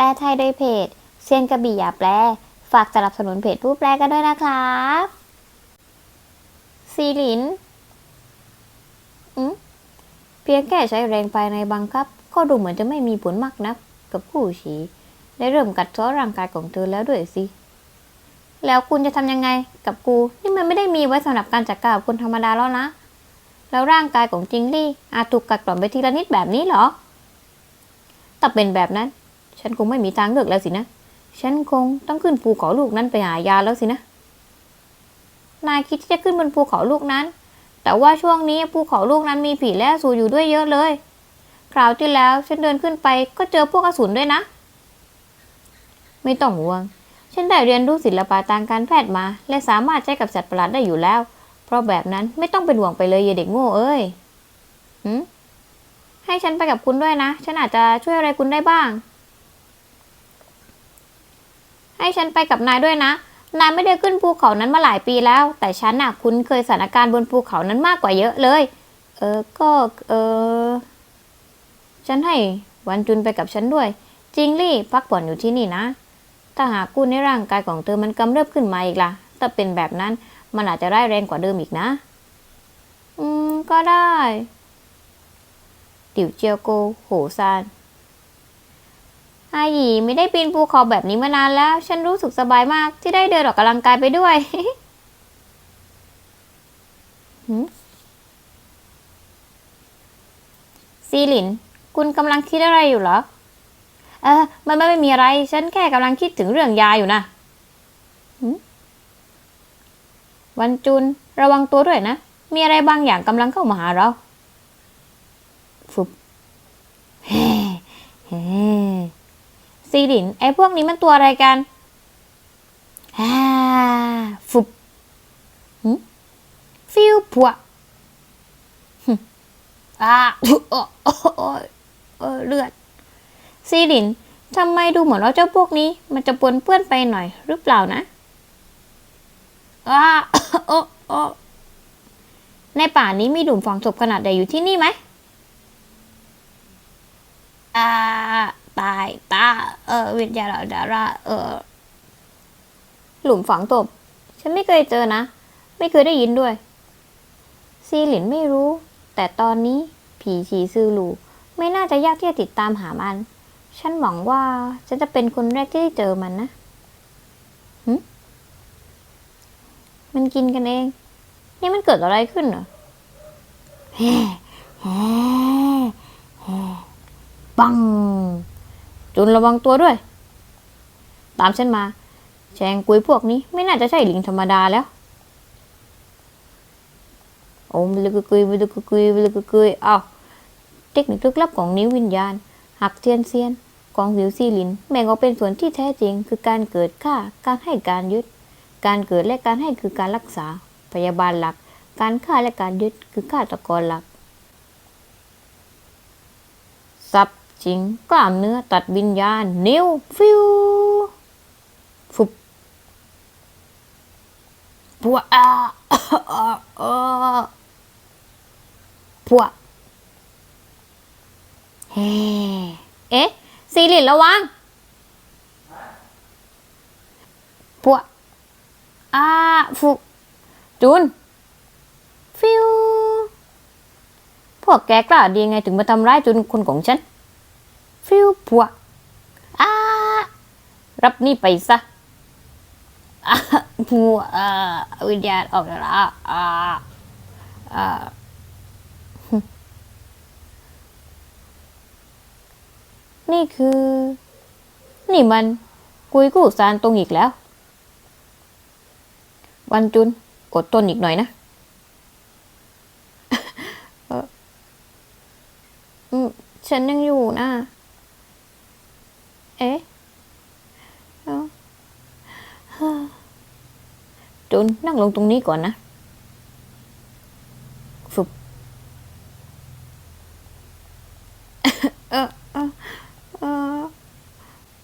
ลไทยโดยเพจเซียนกระบี่อย่าแปล ฝากสนับสนุนเพจผู้แปลกันด้วยนะครับซีหลินอืมเพียงแค่ใช้แรงภายในบังคับ ก็ดูเหมือนจะไม่มีผลมากนัก กับผู้ฉีได้เริ่มกัดเซ้อร่างกายของเธอแล้วด้วยสิ แล้วคุณจะทำยังไงกับกู นี่มันไม่ได้มีไว้สำหรับการจัดการกับคนธรรมดาแล้วนะ แล้วร่างกายของจิงลี่อาจถูกกัดกร่อนไปทีละนิดแบบนี้เหรอถ้าเป็นแบบนั้น ฉันคงไม่มีทางเลือกแล้วสินะ ฉันคงต้องขึ้นภูเขาลูกนั้นไปหายาแล้วสินะ นายคิดที่จะขึ้นบนภูเขาลูกนั้น แต่ว่าช่วงนี้ภูเขาลูกนั้นมีผีและสูรอยู่ด้วยเยอะเลย คราวที่แล้วฉันเดินขึ้นไปก็เจอพวกอสูรด้วยนะ ไม่ต้องห่วง ฉันได้เรียนรู้ศิลปะทางการแพทย์มา และสามารถใช้กับสัตว์ประหลาดได้อยู่แล้ว เพราะแบบนั้นไม่ต้องเป็นห่วงไปเลยอย่าเด็กโง่เอ้ยหืมให้ฉันไปกับคุณด้วยนะ ฉันอาจจะช่วยอะไรคุณได้บ้าง ให้ฉันไปกับนายด้วยนะ นายไม่ได้ขึ้นภูเขานั้นมาหลายปีแล้ว แต่ฉันน่ะคุ้นเคยสถานการณ์บนภูเขานั้นมากกว่าเยอะเลย เออ ก็เออ ฉันให้วันจุนไปกับฉันด้วย จริงลี่พักผ่อนอยู่ที่นี่นะ ถ้าหากกู้ในร่างกายของเธอมันกำเริบขึ้นมาอีกล่ะ ถ้าเป็นแบบนั้นมันอาจจะร้ายแรงกว่าเดิมอีกนะ อืม ก็ได้ ติ๋วเจียวโก โหซาน อาหยีไม่ได้ปีนภูเขาแบบนี้มานานแล้ว ฉันรู้สึกสบายมากที่ได้เดินออกกำลังกายไปด้วยซีหลิน คุณกำลังคิดอะไรอยู่เหรอ เออมันไม่ไม่มีอะไร ฉันแค่กำลังคิดถึงเรื่องยาอยู่นะวันจุน ระวังตัวด้วยนะ มีอะไรบางอย่างกำลังเข้ามาหาเราฟุบเฮ้เฮ้ ซีดิน ไอ้พวกนี้มันตัวอะไรกันฮ่าฟุบหึฟิวผัวหึอ่าโอ้โอ้โอ้เลือด ซีดินทำไมดูเหมือนว่าเจ้าพวกนี้ มันจะปนเปื้อนไปหน่อยหรือเปล่านะอ้าโอ้โอ้ในป่านี้มีหลุมฝังศพขนาดใหญ่อยู่ที่นี่ไหมอ่า ตายตาเออ วิญญาณดาราเออ หลุมฝังศพฉันไม่เคยเจอนะ ไม่เคยได้ยินด้วย ซีหลินไม่รู้ แต่ตอนนี้ผีชีซือหลูไม่น่าจะยากที่จะติดตามหามัน ฉันหวังว่าฉันจะเป็นคนแรกที่ได้เจอมันนะหึมันกินกันเอง นี่มันเกิดอะไรขึ้นเหรอแฮ่แฮ่แฮ่ปัง จุนระวังตัวด้วย ตามฉันมา แชงกุยพวกนี้ไม่น่าจะใช่ลิงธรรมดาแล้ว โอ้มวิลกกุยวิลกกุยวิลกกุยอ้าวเทคนิคลึกลับของนิ้ววิญญาณ หักเทียนเซียนของหิวซีลินแบ่งออกเป็นส่วนที่แท้จริง คือการเกิดฆ่า การให้การยึด การเกิดและการให้คือการรักษา พยาบาลหลัก การฆ่าและการยึดคือฆาตกรหลักสับ จริง กล้ามเนื้อตัดวิญญาณ นิ้ว ฟิวฟุบพัวอาพัวเฮ้เอ๊ะซีรินระวังพัวอาฟุจุน ฟิวพวกแกกล้าดีไงถึงมาทำร้ายจุนคนของฉัน ฟิวพัวอารับนี่ไปซะผัวอ่าวิญญาณออกแล้วอะอ่าอ่านี่คือ นี่มันกุยกู้ซานตรงอีกแล้ว วันจุนอดทนอีกหน่อยนะเอออืมฉันยังอยู่นะ เอ๊ะเอ้าฮ่าจุ นนั่งลงตรงนี้ก่อนนะฝึบเออเออเออ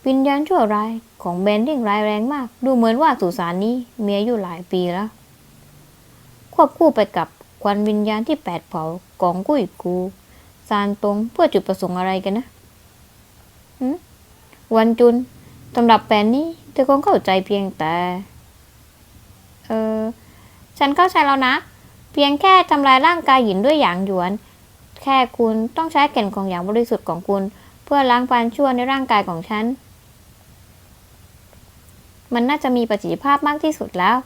วิญญาณชั่วร้ายของเบนเร่งร้ายแรงมาก ดูเหมือนว่าสุสานนี้มีอายุหลายปีแล้ว ควบคู่ไปกับควันวิญญาณที่แปดเผากองกุ้ยกูซานตรงเพื่อจุดประสงค์อะไรกันนะวันจุนสำหรับแผนนี้เธอคงเข้าใจเพียงแต่ ฉันเข้าใจแล้วนะ เพียงแค่ทำลายร่างกายหยินด้วยหยางหยวน แค่คุณต้องใช้แก่นของหยางบริสุทธิ์ของคุณ เพื่อล้างความชั่วในร่างกายของฉัน มันน่าจะมีประสิทธิภาพมากที่สุดแล้ว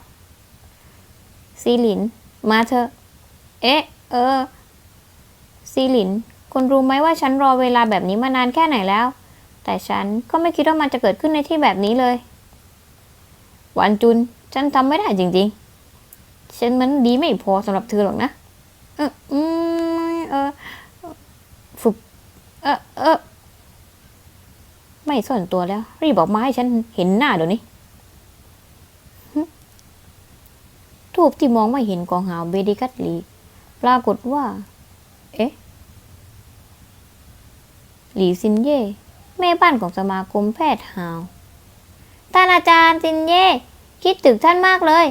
ซีหลิน มาเถอะ เอ๊ะ เออ ซีหลิน คุณรู้ไหมว่าฉันรอเวลาแบบนี้มานานแค่ไหนแล้ว แต่ฉันก็ไม่คิดว่ามันจะเกิดขึ้นในที่แบบนี้เลย หวานจุน ฉันทำไม่ได้จริง ๆ ฉันมันดีไม่พอสำหรับเธอหรอกนะ เอออืมเออฝึกเออเออไม่สนตัวแล้ว รีบบอกมาให้ฉันเห็นหน้าเดี๋ยวนี้ทูบที่มองไม่เห็นกองหาวเบดิกัตลี ปรากฏว่า เอ๊ะหลีซินเย่แม่บ้านของสมาคมแพทย์หาว ท่านอาจารย์ซินเย่คิดถึงท่านมากเลย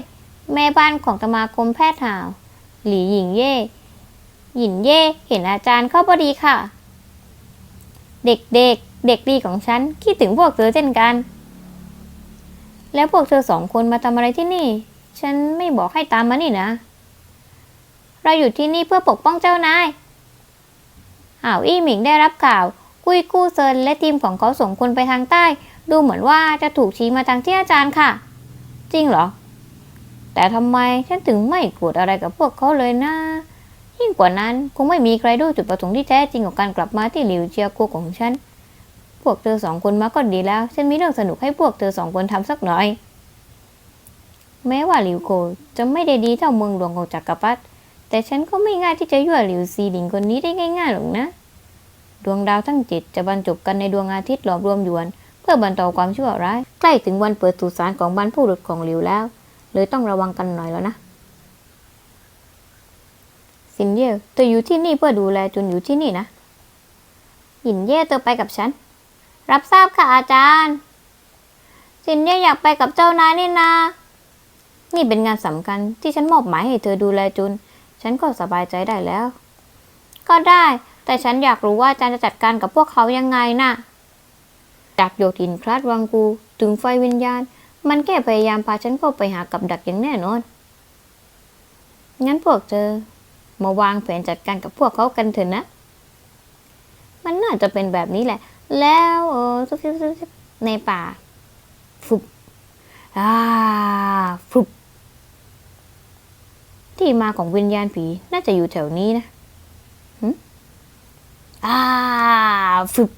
แม่บ้านของสมาคมแพทย์หาวหลีหญิงเย่หยินเย่เห็นอาจารย์เข้าพอดีค่ะ เด็กๆเด็กดีของฉัน คิดถึงพวกเธอเช่นกัน แล้วพวกเธอสองคนมาทำอะไรที่นี่ ฉันไม่บอกให้ตามมานี่นะ เราอยู่ที่นี่เพื่อปกป้องเจ้านายอ้าวอี้หมิงได้รับข่าว กุยกู้เซินและทีมของเขาส่งคนไปทางใต้ ดูเหมือนว่าจะถูกชี้มาทางที่อาจารย์ค่ะ จริงเหรอ แต่ทำไมฉันถึงไม่โกรธอะไรกับพวกเขาเลยนะ ยิ่งกว่านั้นคงไม่มีใครรู้จุดประสงค์ที่แท้จริงของการกลับมาที่หลิวเจียกัวของฉัน พวกเธอสองคนมาก็ดีแล้ว ฉันมีเรื่องสนุกให้พวกเธอสองคนทำสักหน่อย แม้ว่าหลิวโกจะไม่ได้ดีเท่าเมืองหลวงของจักรพรรดิแต่ฉันก็ไม่ง่ายที่จะยั่วหลิวซีหลิงคนนี้ได้ง่ายๆหรอกนะ ดวงดาวทั้งเจ็ดจะบรรจบกันในดวงอาทิตย์หลอมรวมยวน เพื่อบรรเทาความชั่วร้าย ใกล้ถึงวันเปิดสุสานของบรรพบุรุษของหลิวแล้ว เลยต้องระวังกันหน่อยแล้วนะสินเย่เธออยู่ที่นี่เพื่อดูแลจุนอยู่ที่นี่นะหยินเย่เธอไปกับฉัน รับทราบค่ะอาจารย์ สินเย่อยากไปกับเจ้านายนี่นา นี่เป็นงานสำคัญที่ฉันมอบหมายให้เธอดูแลจุน ฉันก็สบายใจได้แล้ว ก็ได้ แต่ฉันอยากรู้ว่าอาจารย์จะจัดการกับพวกเขายังไงน่ะจากโยทินคลาดวังกู ถึงไฟวิญญาณ มันแค่พยายามพาฉันเข้าไปหากับดักอย่างแน่นอน งั้นพวกเธอ มาวางแผนจัดการกับพวกเขากันเถอะนะ มันน่าจะเป็นแบบนี้แหละ แล้วเออซุบซิบซุบซิบในป่าฟุบอ่าฟุบที่มาของวิญญาณผีน่าจะอยู่แถวนี้นะหึอ่าฟุบ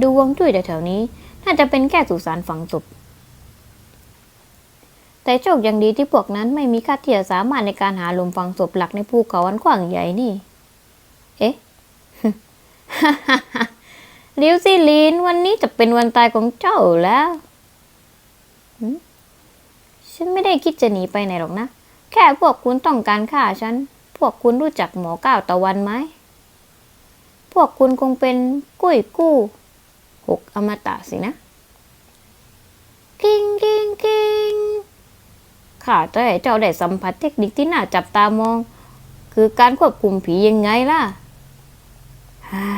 ดูวงจุ้ยแถวนี้ น่าจะเป็นแค่สุสานฝังศพ แต่โชคยังดีที่พวกนั้นไม่มีค่าเทียสามารถในการหาหลุมฝังศพหลักในภูเขาอันกว้างใหญ่นี่ เอ๊ะลิวซิลีนวันนี้จะเป็นวันตายของเจ้าแล้วฉันไม่ได้คิดจะหนีไปไหนหรอกนะ แค่พวกคุณต้องการฆ่าฉัน พวกคุณรู้จักหมอก้าวตะวันไหม พวกคุณคงเป็นกุ้ยกู้ หกอมตะสินะ กิ้งกิ้งกิ้ง ข้าจะให้เจ้าได้สัมผัสเทคนิคที่น่าจับตามอง คือการควบคุมผียังไงล่ะฮ่า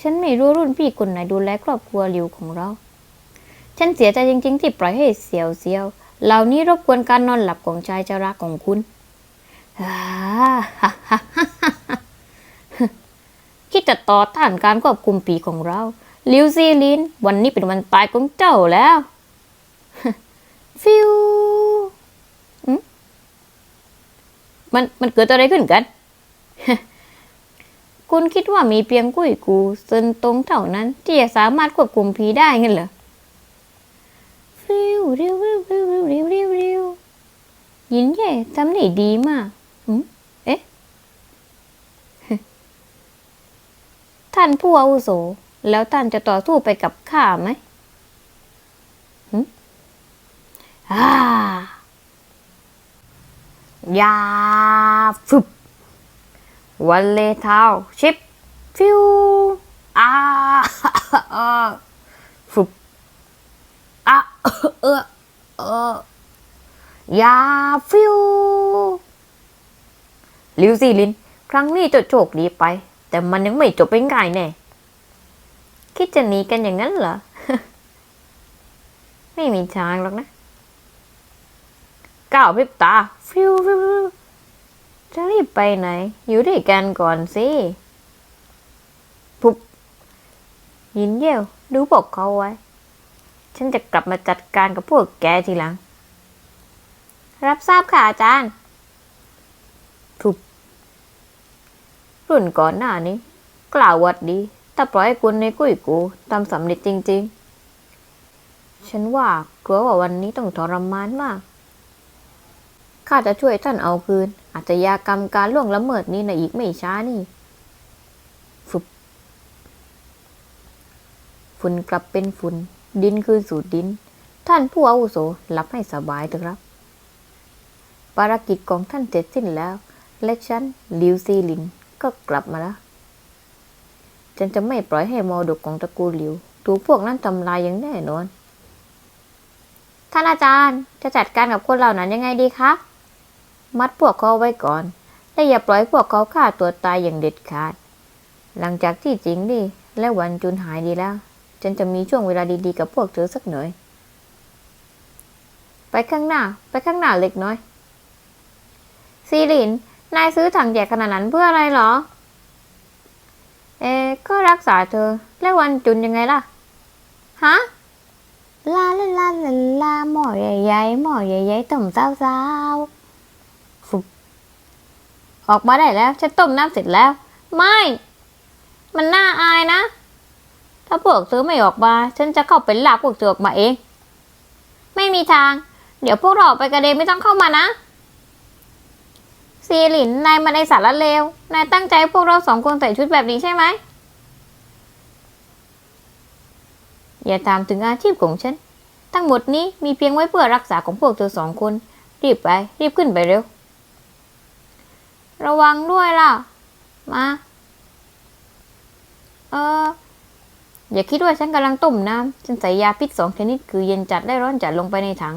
ฉันไม่รู้รุ่นพี่คนไหนดูแลครอบครัวหลิวของเรา ฉันเสียใจจริง ๆ ที่ปล่อยให้เสียวเสียวเหล่านี้รบกวนการนอนหลับของชายชราของคุณฮ่าคิดจะต่อต้านการควบคุมผีของเรา ลิวซีลิน วันนี้เป็นวันตายของเจ้าแล้ว ฟิวมันมันเกิดอะไรขึ้นกัน คุณคิดว่ามีเพียงกุ้ยกูเซินตรงเท่านั้น ที่จะสามารถควบคุมผีได้งั้นเหรอฟิวริวริวริวริวริวริวริวยินเย่ทำได้ดีมากอืมเอ๊ะ ท่านผู้อาวุโส แล้วท่านจะต่อสู้ไปกับข้าไหม อ่า ยาฟึบวันเลเท้าชิป ฟิวอ่าอ่าฟึบอะเออเออยาฟิวลิวซีลิน ครั้งนี้จะโชคดีไป แต่มันยังไม่จบไปง่ายแน่คิดจะหนีกันอย่างนั้นเหรอ ไม่มีทางหรอกนะ ก้าวพริบตา ฟิวฟิวจะรีบไปไหน อยู่ด้วยกันก่อนสิปุบยินเยี่ยว ดูบอกเขาไว้ ฉันจะกลับมาจัดการกับพวกแกทีหลัง รับทราบค่ะอาจารย์ทุบรุ่นก่อนหน้านี้ กล่าววัดดีถ้าปล่อยให้คุณในกุ้ยกูทำสำเร็จจริง ๆ ฉันว่ากลัวว่าวันนี้ต้องทรมานมาก ข้าจะช่วยท่านเอาคืน อาชญากรรมการล่วงละเมิดนี้ในอีกไม่ช้านี่ฟุบฝุ่นกลับเป็นฝุ่น ดินคืนสู่ดิน ท่านผู้อาวุโสหลับให้สบายเถอะครับ ภารกิจของท่านเสร็จสิ้นแล้ว และฉันลิวซีลินก็กลับมาแล้วฉันจะไม่ปล่อยให้มรดกของตระกูลหลิว ถูกพวกนั้นทำลายอย่างแน่นอน ท่านอาจารย์จะจัดการกับคนเหล่านั้นยังไงดีคะ มัดพวกเขาไว้ก่อน และอย่าปล่อยพวกเขาฆ่าตัวตายอย่างเด็ดขาด หลังจากที่จริงดี และวันจุนหายดีแล้ว ฉันจะมีช่วงเวลาดีๆกับพวกเธอสักหน่อย ไปข้างหน้า ไปข้างหน้าเล็กน้อย ซีริน นายซื้อถังใหญ่ขนาดนั้นเพื่ออะไรเหรอ เอ๊ะก็รักษาเธอ แล้ววันจุนยังไงล่ะ ฮะลาลาลาลาลาหมอใหญ่ๆหมอใหญ่ๆต้มเศร้าๆ ออกมาได้แล้วฉันต้มน้ำเสร็จแล้ว ไม่ มันน่าอายนะ ถ้าพวกเธอไม่ออกมา ฉันจะเข้าไปลากพวกเธอออกมาเอง ไม่มีทาง เดี๋ยวพวกเราออกไปกระเด็นไม่ต้องเข้ามานะซีหลินนายมันสารเลว นายตั้งใจให้พวกเราสองคนใส่ชุดแบบนี้ใช่ไหม อย่าถามถึงอาชีพของฉัน ทั้งหมดนี้มีเพียงไว้เพื่อรักษาของพวกเธอสองคน รีบไป รีบขึ้นไปเร็ว ระวังด้วยล่ะ มา เออ อย่าคิดว่าฉันกำลังต้มน้ำฉันใส่ยาพิษสองชนิดคือเย็นจัดและร้อนจัดลงไปในถัง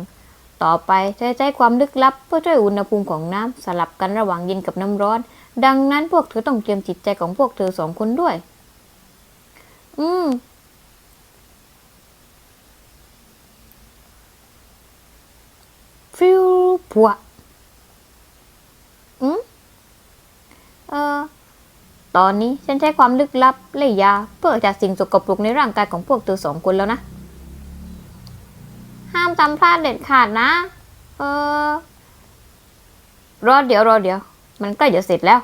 ต่อไปใช้ใช้ความลึกลับเพื่อช่วยอุณหภูมิของน้ำสลับกันระหว่างเย็นกับน้ำร้อน ดังนั้นพวกเธอต้องเตรียมจิตใจของพวกเธอสองคนด้วย อืมฟิวปัวอืม เออตอนนี้ฉันใช้ความลึกลับและยา เพื่อจากสิ่งสกปรกในร่างกายของพวกเธอสองคนแล้วนะ ห้ามทำพลาดเด็ดขาดนะ เออ รอเดี๋ยวรอเดี๋ยว มันใกล้จะเสร็จแล้ว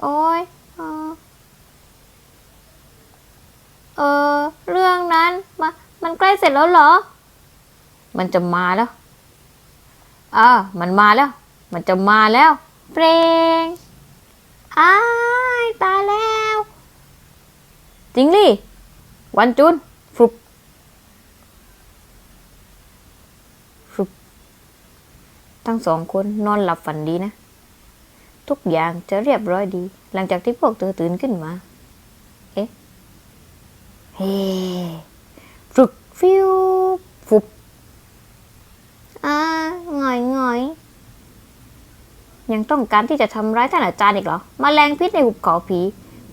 โอ้ยเออเออ เรื่องนั้นมามันใกล้เสร็จแล้วเหรอ มันจะมาแล้วอ่ามันมาแล้ว มันจะมาแล้ว เปรงอ้ายตายแล้ว จริงดิวันจุนฟรุบฟรุบทั้งสองคนนอนหลับฝันดีนะ ทุกอย่างจะเรียบร้อยดี หลังจากที่พวกเธอตื่นขึ้นมา เอ๊ะ เฮ้ฟรุบฟิวฟุบอ่าหงอยหงอย ยังต้องการที่จะทำร้ายท่านอาจารย์อีกเหรอมแมลงพิษในหุบเขาผี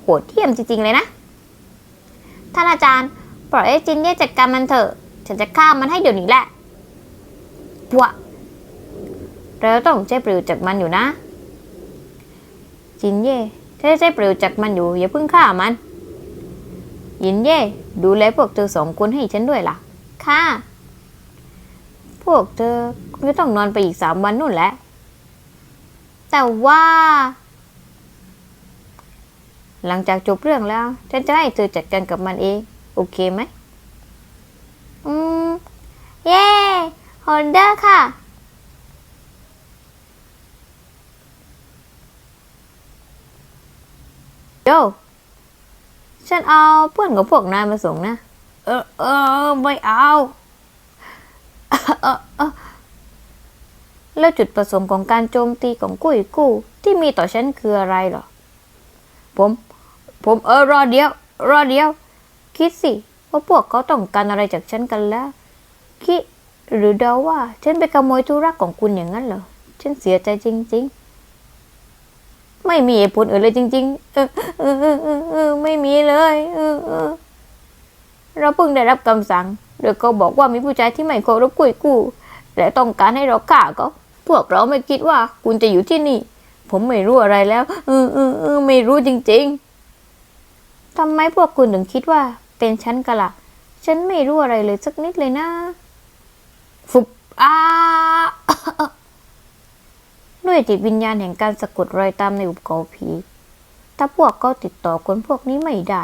โหดเที่ยมจริงๆเลยนะ ท่านอาจารย์ปล่อยให้จินเย่จัดการมันเถอะ ฉันจะฆ่ามันให้เดี๋ยวนี้แหละปวะเราต้องใช้ประโยชน์จากมันอยู่นะ จินเย่ถ้าใช้ประโยชน์จากมันอยู่อย่าเพิ่งฆ่ามัน ยินเย่ดูแลพวกเธอสองคนให้ฉันด้วยล่ะ ค่ะ พวกเธอคงจะต้องนอนไปอีกสามวันนู่นแหละ แต่ว่า หลังจากจบเรื่องแล้ว ฉันจะให้เธอจัดการกับมันเอง โอเคไหม อืม เย้ฮอนเดอร์ค่ะ โย ฉันเอาเพื่อนของพวกนายมาส่งนะ เออ เออ ไม่เอา เออเออ แล้วจุดประสงค์ของการโจมตีของกุ้ยกู้ที่มีต่อฉันคืออะไรเหรอ ผม ผมเออรอเดียว รอเดียว คิดสิ ว่าพวกเขาต้องการอะไรจากฉันกันแล้ว คิดหรือเดาว่า ฉันไปขโมยธุระของคุณอย่างนั้นเหรอ ฉันเสียใจจริง ๆ ไม่มีเหตุผลอื่นเลยจริง ๆ เออเออเออเออเออไม่มีเลยเออเออเราเพิ่งได้รับคำสั่งโดยเขาบอกว่ามีผู้ชายที่ไม่เคารพกุยกู้และต้องการให้เราฆ่าเขา พวกเราไม่คิดว่าคุณจะอยู่ที่นี่ ผมไม่รู้อะไรแล้วเออเออเออไม่รู้จริง ๆทำไมพวกคุณถึงคิดว่า เป็นฉันกันล่ะฉันไม่รู้อะไรเลยสักนิดเลยนะ ฟุบอ้าด้วยจิตวิญญาณแห่งการสะกดรอยตามในอุปกรณ์ผี ถ้าพวกเขาติดต่อคนพวกนี้ไม่ได้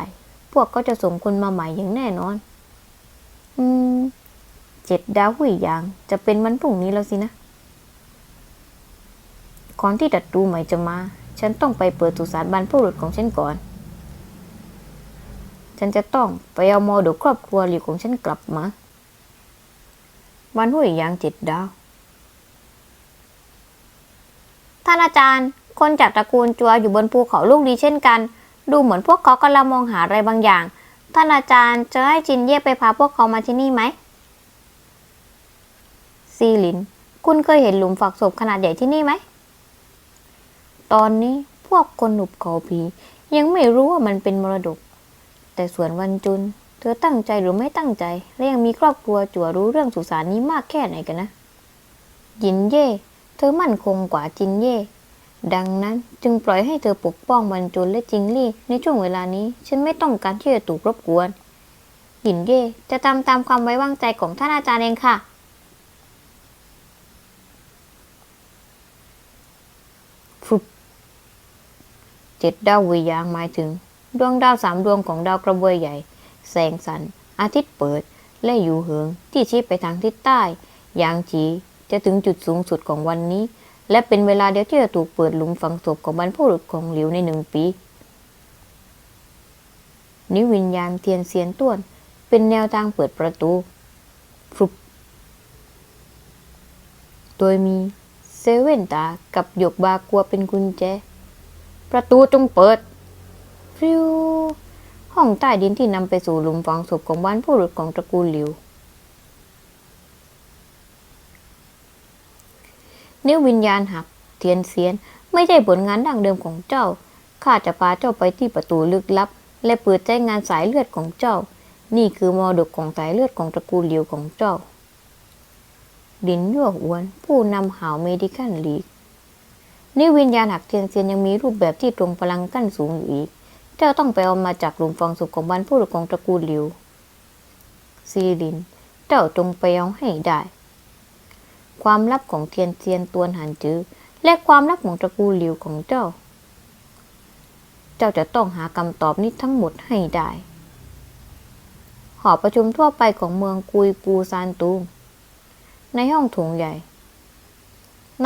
พวกก็จะส่งคนมาใหม่อย่างแน่นอน อืม เจ็ดดาวหุยยาง จะเป็นวันพรุ่งนี้แล้วสินะ ก่อนที่ดัดดูใหม่จะมา ฉันต้องไปเปิดสุสานบรรพบุรุษของฉันก่อน ฉันจะต้องไปเอามรดกครอบครัวหลิวของฉันกลับมาวันหุยยางเจ็ดดาว ท่านอาจารย์ คนจากตระกูลจัวอยู่บนภูเขาลูกนี้เช่นกัน ดูเหมือนพวกเขากำลังมองหาอะไรบางอย่าง ท่านอาจารย์จะให้จินเย่ไปพาพวกเขามาที่นี่ไหม ซีลิน คุณเคยเห็นหลุมฝักศพขนาดใหญ่ที่นี่ไหม ตอนนี้พวกคนหนุบเขาผียังไม่รู้ว่ามันเป็นมรดก แต่ส่วนวันจุน เธอตั้งใจหรือไม่ตั้งใจ และยังมีครอบครัวจัวรู้เรื่องสุสานนี้มากแค่ไหนกันนะ ยินเย่ เธอมั่นคงกว่าจินเย่ ดังนั้นจึงปล่อยให้เธอปกป้องบรรจุนและจิงลี่ ในช่วงเวลานี้ ฉันไม่ต้องการที่จะถูกรบกวน หยินเย่จะทำตามความไว้วางใจของท่านอาจารย์เองค่ะ เจ็ดดาววิยางหมายถึง ดวงดาวสามดวงของดาวกระบวยใหญ่ แสงสัน อาทิตย์เปิด และอยู่เหิงที่ชี้ไปทางทิศใต้ ยางจีจะถึงจุดสูงสุดของวันนี้ และเป็นเวลาเดียวที่จะถูกเปิดหลุมฝังศพของบรรพบุรุษของหลิวในหนึ่งปี นิววิญญาณเทียนเซียนต้วน เป็นแนวทางเปิดประตูฟลุปโดยมีเซเว่นตากับหยกบากัวเป็นกุญแจ ประตูจงเปิดฟิวห้องใต้ดินที่นำไปสู่หลุมฝังศพของบรรพบุรุษของตระกูลหลิว นิ้ววิญญาณหัก เทียนเซียน ไม่ใช่ผลงานดั้งเดิมของเจ้า ข้าจะพาเจ้าไปที่ประตูลึกลับ และเปิดใจงานสายเลือดของเจ้า นี่คือมรดกของสายเลือดของตระกูลหลียวของเจ้า ดินยั่วอ้วน ผู้นำหาวเมดิคันลีก นิ้ววิญญาณหักเทียนเซียนยังมีรูปแบบที่ตรงพลังกั้นสูงอยู่อีก เจ้าต้องไปเอามาจากหลุมฝังศพของบรรพบุรุษของตระกูลเหลียวซีลิน เจ้าจงไปเอาให้ได้ ความลับของเทียนเทียนตวนหันจือและความลับของตระกูลหลิวของเจ้า เจ้าจะต้องหาคำตอบนี้ทั้งหมดให้ได้ หอประชุมทั่วไปของเมืองกุยกูซานตูงในห้องโถงใหญ่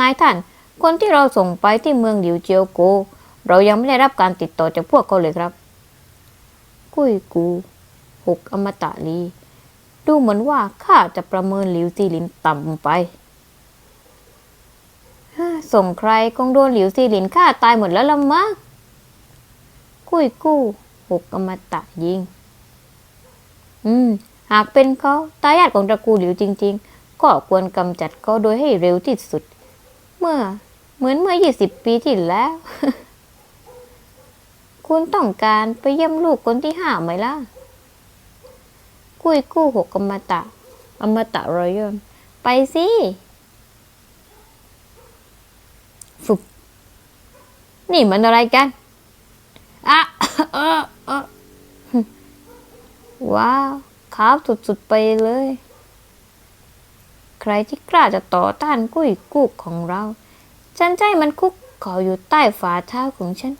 นายท่าน คนที่เราส่งไปที่เมืองหลิวเจียวโก เรายังไม่ได้รับการติดต่อจากพวกเขาเลยครับ กุ้ยกูหกอมตะลี ดูเหมือนว่าข้าจะประเมินหลิวซีลินต่ำไป ส่งใครคงโดนหลิวซีหลินฆ่าตายหมดแล้วละมั้งกุ้ยกู้หกอมตะยิง อืม หากเป็นเขาตายาทของตระกูลหลิวจริง ๆ ก็ควรกำจัดเขาโดยให้เร็วที่สุด เมื่อ เหมือนเมื่อยี่สิบปีที่แล้ว คุณต้องการไปเยี่ยมลูกคนที่ห้าไหมล่ะ กุ้ยกู้หกอมตะ อมตะรอยอนไปสิฟุบนี่มันอะไรกันอะเออเออว้าวขาวสุดๆไปเลย ใครที่กล้าจะต่อต้านกุ้ยกุกของเรา ฉันใจมันคุกเขออยู่ใต้ฝ่าเท้าของฉัน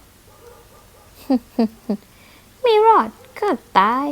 ไม่รอดก็ตาย